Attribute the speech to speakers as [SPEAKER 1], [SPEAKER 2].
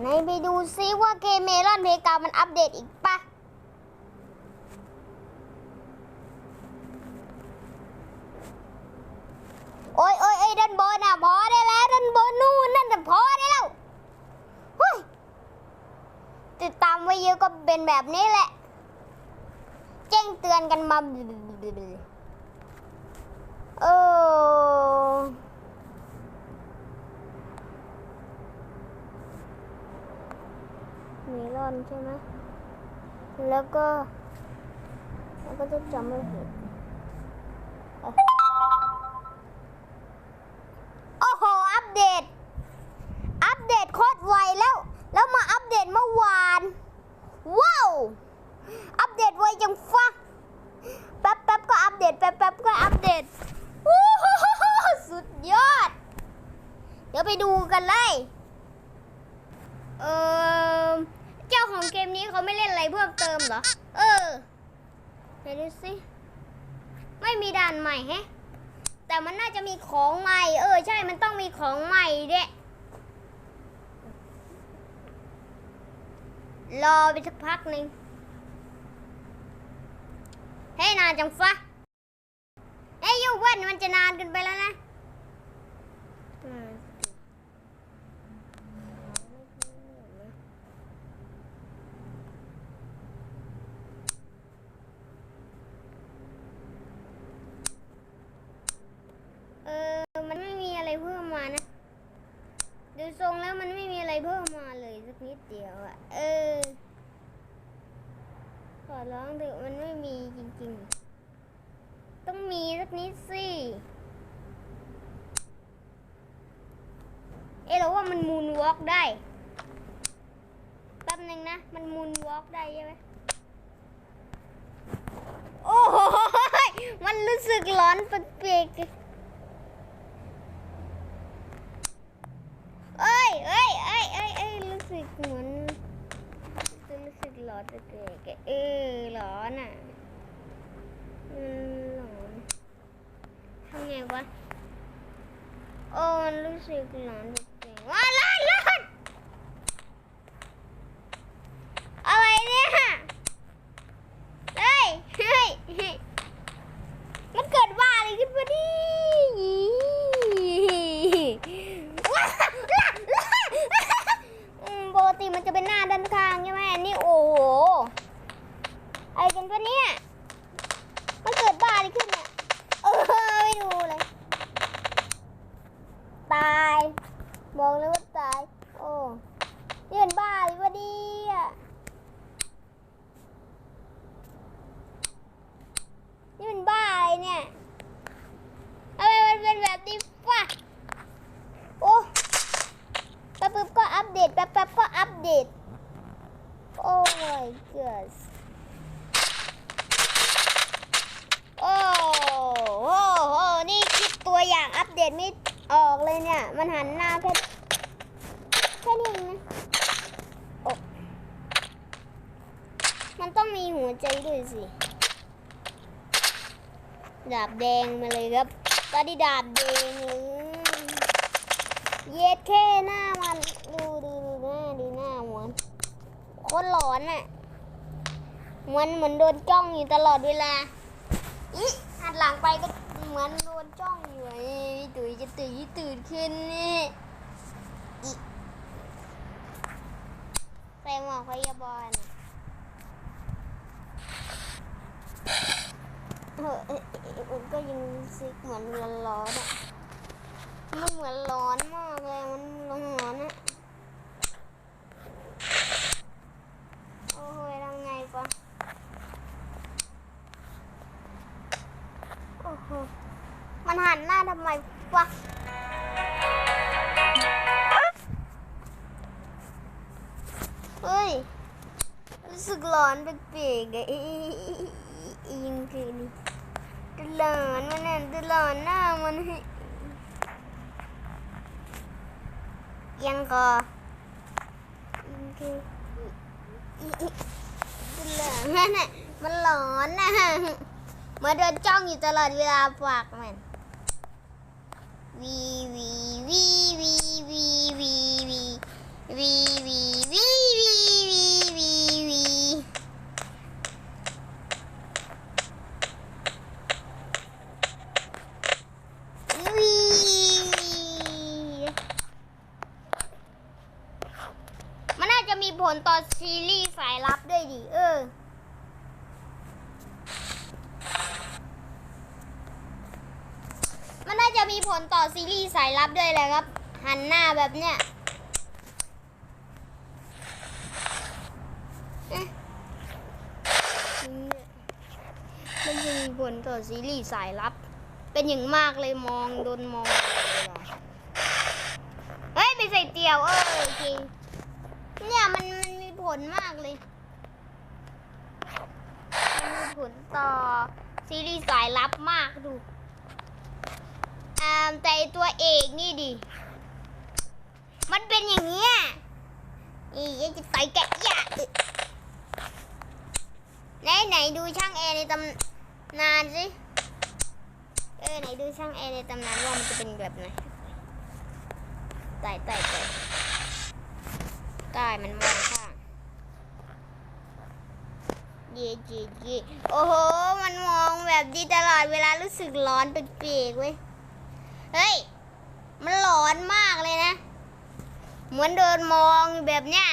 [SPEAKER 1] ไหนไปดูซิว่าเกมเมลอนเพกามันอัปเดตอีกปะโอ้ยโอ้ยโอ้ด้านบนอะพอได้แล้วด้านบนนู่นนั่นน่ะพอได้แล้วเฮ้ยติดตามไว้เยอะก็เป็นแบบนี้แหละแจ้งเตือนกันมาเออ เมลอน ใช่ไหมแล้วก็ แล้วก็จะจำไม่ผิดโอ้โห อัปเดต อัปเดตโคตรไวแล้ว แล้วมาอัปเดตเมื่อวาน ว้าว อัปเดตไวจังฟะแป๊บแป๊บก็อัปเดต แป๊บแป๊บก็อัปเดตวู้ฮู้ฮู้ฮู้สุดยอด เดี๋ยวไปดูกันเลย เออเจ้าของเกมนี้เขา ไม่เล่นอะไรเพิ่มเติมเหรอ เออไปดูสิไม่มีด่านใหม่แฮะ แต่มันน่าจะมีของใหม่ เออ ใช่มันต้องมีของใหม่เด้รอไปสักพักหนึ่งให้นานจังฟะเฮ้ยยูเว้นมันจะนานเกินไปแล้วนะอืม เออ มันไม่มีอะไรเพิ่มมานะ ดู ทรงแล้วมันไม่มีอะไรเพิ่มมาเลยสักนิดเดียวอะเออ ขอร้องเถอะมันไม่มีจริงๆ ต้องมีสักนิดสิ เอ๊ะเราว่ามันมูนวอล์กได้ แป๊บนึงนะ มันมูนวอล์กได้ใช่ไหมโอ้โห มันรู้สึกร้อนแปลกๆ เอ้ยเอ้ยเอ้ยเอ้ยเอ้ยรู้สึกเหมือนจะรู้ เกร้อนแปลกๆเออร้อนอะอืมร้อนทำไงวะโอ้มันรู้สึกร้อนจริงว้าร้อนร้อนอะไรเนี่ยเฮ้ยเฮ้ยเฮ้ยมันเกิดว่าอะไรขึ้นมาดิว้าล่ะล่ะอืมปกติมันจะเป็นหน้าด้านข้างใช่ไหมอันนี้โอ้โหอะไรกันปะเนี่ย มันเกิดบ้าอะไรขึ้นเนี่ย เออไม่ดูเลย ตายบอกเลยว่าตาย โอ้นี่เป็นบ้าหรือวะดีอะนี่เป็นบ้าอะไรเนี่ยทำไมมันเป็นแบบนี้ฟะโอ้แป๊บๆก็อัปเดตแป๊บๆก็อัปเดต โอ้ god โอ้โหนี่คลิปตัวอย่างอัปเดตไม่ออกเลยเนี่ย มันหันหน้าแค่แค่นี้เองนะโอ้มันต้องมีหัวใจด้วยสิ ดาบแดงมาเลยครับ ตอนนี้ดาบแดงเยเย็ดแค่หน้ามัน ดูดูดูหน้าดูหน้ามันคนหลอนอะ่ะ มันเหมือนโดนจ้องอยู่ตลอดเวลาอีหันหลังไปก็เหมือนโดนจ้องอยู่ไอ้ตุ๋ยจะตื่นตื่นขึ้นนี่ใส่หมวกพยาบาลเออเออเออมันก็ยังรู้สึกเหมือนเร้อนๆอะมันเหมือนร้อนมากเลย มันร้อนอะโอ้ยทำไงปะ โอ้โห มันหันหน้า ทำไมวะเฮ้ย รู้สึกร้อนแปลกๆอะอียิงคือนี่ตลอดมันน่ะตลอดหน้ามันยังก็ยิงคือตลอดนั่นน่ะมันร้อนนะมาเดินจ้องอยู่ตลอดเวลาปากมัน ลต่อซีรีส์สายลับด้วยดิเออมันน่าจะมีผลต่อซีรีส์สายลับด้วยแหละครับ หันหน้าแบบเนี้ยเอ๊ะมันจะมีผลต่อซีรีส์สายลับ เป็นอย่างมากเลยมองโดนมองเฮ้ยไม่ใส่เตียวเออโอเคเนี่ยมันมันมีผ ลมากเลย มันมีผลต่อซีรีส์สายลับมากดูอ่าแต่ตัวเอกนี่ดิ มันเป็นอย่างเงี้ยอียังจะต่อยแกะยะไหนไหนดูช่างแอร์ในตำนานสิ เออไหนดูช่างแอร์ในตำนานว่ามันจะเป็นแบบไหนไต่ไต่ไต่ใต้มันมองข้าง เย่เย่เย่โอ้โห มันมองแบบดีตลอดเวลารู้สึกร้อนเปียกเว้ย เฮ้ย มันร้อนมากเลยนะ เหมือนเดินมองแบบเนี้ย